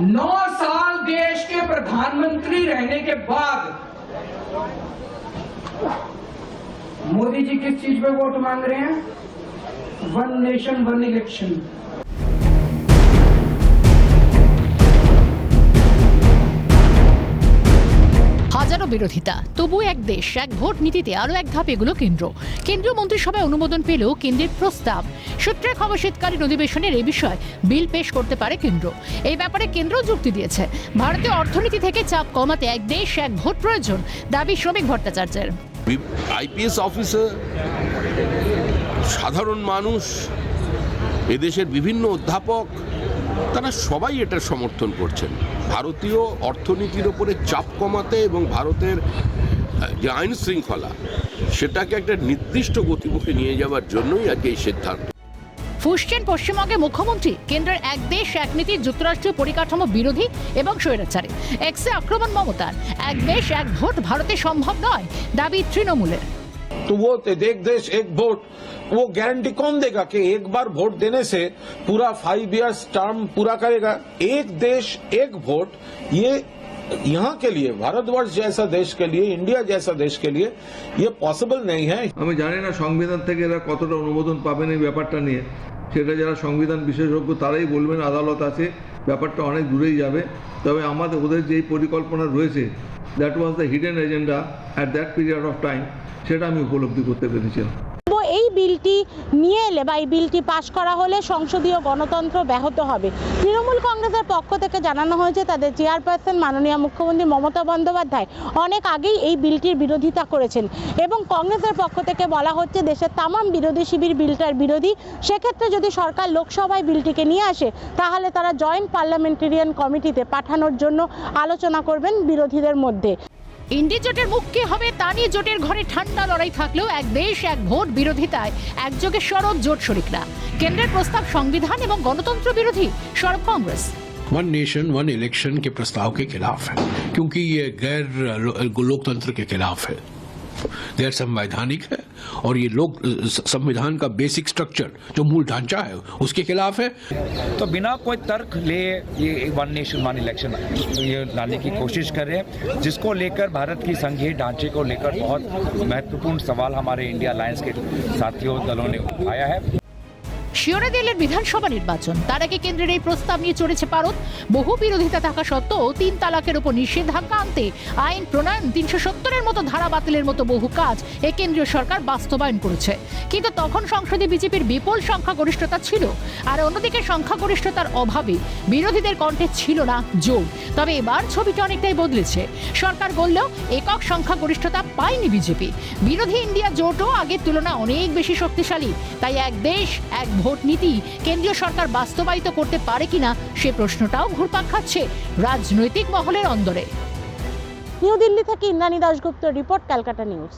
नौ साल देश के प्रधानमंत्री रहने के बाद मोदी जी किस चीज़ पे वोट मांग रहे हैं? वन नेशन वन इलेक्शन হাজারো বিরোধিতা। তবু এক দেশ, এক ভোট নীতিতে আরও এক ধাপ এগুলো কেন্দ্র। কেন্দ্রীয় মন্ত্রিসভায় অনুমোদন পেলেও কেন্দ্রের প্রস্তাব। সূত্রে খবর, শীতকালীন অধিবেশনের এই বিষয়ে বিল পেশ করতে পারে কেন্দ্র। এই ব্যাপারে কেন্দ্র যুক্তি দিয়েছে। ভারতীয় অর্থনীতি থেকে চাপ কমাতে এক দেশ, এক ভোট প্রয়োজন, দাবি শ্রমিক ভট্টাচার্যের। আইপিএস অফিসার সাধারণ মানুষ, এদেশের বিভিন্ন অধ্যাপক তারা সবাই এটা সমর্থন করছেন। ভারতীয় অর্থনীতির ওপরে চাপ কমাতে এবং ভারতের যে আইন শৃঙ্খলা, সেটাকে একটা নির্দিষ্ট গতিমুখে নিয়ে যাওয়ার জন্যই আজকে এই সিদ্ধান্ত। ফুসছেন পশ্চিমবঙ্গে মুখ্যমন্ত্রী, কেন্দ্রের এক দেশ, এক নীতি যুক্তরাষ্ট্রীয় পরিকাঠামো বিরোধী এবং স্বৈরাচারী। এক্সে আক্রমণ মমতার, এক দেশ, এক ভোট ভারতে সম্ভব নয়, দাবি তৃণমূলের। तो वो एक देश एक वोट वो गारंटी कौन देगा कि एक बार वोट देने से पूरा फाइव इयर्स टर्म पूरा करेगा एक देश एक वोट ये यहाँ के लिए भारतवर्ष जैसा देश के लिए इंडिया जैसा देश के लिए ये पॉसिबल नहीं है আমি জানি না সংবিধান থেকে এরা কতটা অনুমোদন পাবেন এই ব্যাপারটা নিয়ে সেটা যারা সংবিধান বিশেষজ্ঞ তারাই বলবেন আদালত আছে ব্যাপারটা অনেক দূরেই যাবে। তবে আমাদের, ওদের যেই পরিকল্পনা রয়েছে that was the hidden agenda at that period of time সেটা আমি উপলব্ধি করতে পেরেছিলাম বিলটি নিয়ে এলে বা এই বিলটি পাশ করা হলে সংসদীয় গণতন্ত্র ব্যাহত হবে। তৃণমূল কংগ্রেসের পক্ষ থেকে জানানো হয়েছে, তাদের চেয়ারপারসন মাননীয় মুখ্যমন্ত্রী মমতা বন্দ্যোপাধ্যায় অনেক আগেই এই বিলটির বিরোধিতা করেছেন এবং কংগ্রেসের পক্ষ থেকে বলা হচ্ছে, দেশের তামাম বিরোধী শিবির বিলটার বিরোধী। সেক্ষেত্রে যদি সরকার লোকসভায় বিলটিকে নিয়ে আসে, তাহলে তারা জয়েন্ট পার্লামেন্টেরিয়ান কমিটিতে পাঠানোর জন্য আলোচনা করবেন বিরোধীদের মধ্যে। ইন্ডি জোটের মুখ কি হবে তা নিয়ে জোটের ঘরে ঠান্ডা লড়াই থাকলেও এক দেশ এক ভোট বিরোধিতায় একযোগে সরব জোট শরিকরা কেন্দ্রের প্রস্তাব সংবিধান এবং গণতন্ত্র বিরোধী সরব Congress one nation one election के प्रस्ताव के खिलाफ है क्योंकि ये गैर लो- लोकतंत्र के खिलाफ है गैर संवैधानिक है और ये लोग संविधान का बेसिक स्ट्रक्चर जो मूल ढांचा है, उसके खिलाफ है। तो बिना कोई तर्क ले ये वन नेशन वन इलेक्शन ये लाने की कोशिश कर रहे हैं, जिसको लेकर भारत की संघीय ढांचे को लेकर बहुत महत्वपूर्ण सवाल हमारे इंडिया अलायंस के साथियों, दलों ने उठाया है। শিওরে দিল্লির বিধানসভা নির্বাচন। তার আগে কেন্দ্রের এই প্রস্তাব নিয়ে চলেছে পারত বহু বিরোধিতা থাকা সত্ত্বেও তিন তালাকের উপর নিষেধাজ্ঞা আনতে আইন প্রণয়ন তিনশো সত্তরের মতো ধারা বাতিলের মতো বহু কাজ এ কেন্দ্রীয় সরকার বাস্তবায়ন করেছে। কিন্তু তখন সংসদে বিজেপির বিপুল সংখ্যাগরিষ্ঠতা ছিল। আর অন্যদিকে সংখ্যাগরিষ্ঠতার অভাবে বিরোধীদের কণ্ঠে ছিল না জোর। তবে এবার ছবিটা অনেকটাই বদলেছে। সরকার বললেও একক সংখ্যাগরিষ্ঠতা পায়নি বিজেপি। বিরোধী ইন্ডিয়া জোটও আগের তুলনায় অনেক বেশি শক্তিশালী। তাই এক দেশ, এক ভোট নীতি কেন্দ্রীয় সরকার বাস্তবায়িত করতে পারে কিনা সে প্রশ্নটাও ঘুরপাক খাচ্ছে রাজনৈতিক মহলের অন্দরে। নিউ দিল্লি থেকে ইন্দ্রাণী দাশগুপ্ত রিপোর্ট, ক্যালকাটা নিউজ।